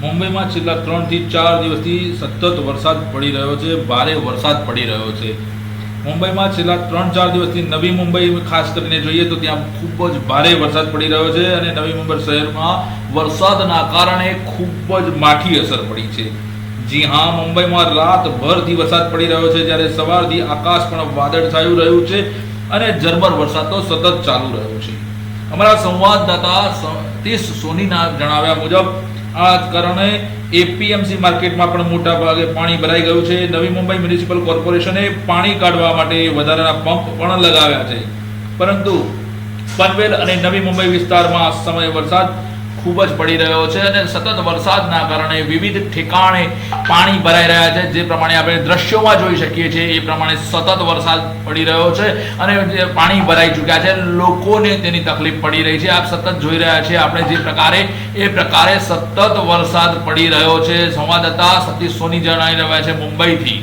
મુંબઈમાં છેલ્લા ત્રણથી ચાર દિવસથી સતત વરસાદ પડી રહ્યો છે, ભારે વરસાદ પડી રહ્યો છે. મુંબઈમાં છેલ્લા ત્રણ ચાર દિવસથી નવી મુંબઈ ખાસ કરીને જોઈએ તો ત્યાં ખૂબ જ ભારે વરસાદ પડી રહ્યો છે અને નવી મુંબઈ શહેરમાં વરસાદના કારણે ખૂબ જ માઠી અસર પડી છે. જી હા, મુંબઈમાં રાતભરથી વરસાદ પડી રહ્યો છે, જ્યારે સવારથી આકાશ પણ વાદળ છાયું રહ્યું છે અને ઝરમર વરસાદ તો સતત ચાલુ રહ્યો છે. અમારા સંવાદદાતા સતીશ સોનીના જણાવ્યા મુજબ આ કારણે એપીએમસી માર્કેટમાં પણ મોટા ભાગે પાણી ભરાઈ ગયું છે. નવી મુંબઈ મ્યુનિસિપલ કોર્પોરેશને પાણી કાઢવા માટે વધારાના પંપ પણ લગાવ્યા છે. પરંતુ પનવેલ અને નવી મુંબઈ વિસ્તારમાં સમયે વરસાદ ખૂબ જ પડી રહ્યો છે અને સતત વરસાદના કારણે વિવિધ ઠેકાણે પાણી ભરાઈ રહ્યા છે. જે પ્રમાણે આપણે દ્રશ્યોમાં જોઈ શકીએ છીએ, એ પ્રમાણે સતત વરસાદ પડી રહ્યો છે અને પાણી ભરાઈ ચૂક્યા છે. લોકોને તેની તકલીફ પડી રહી છે. આપ સતત જોઈ રહ્યા છીએ, આપણે જે પ્રકારે, એ પ્રકારે સતત વરસાદ પડી રહ્યો છે. સંવાદદાતા સતીશ સોની જણાવી રહ્યા છે મુંબઈથી.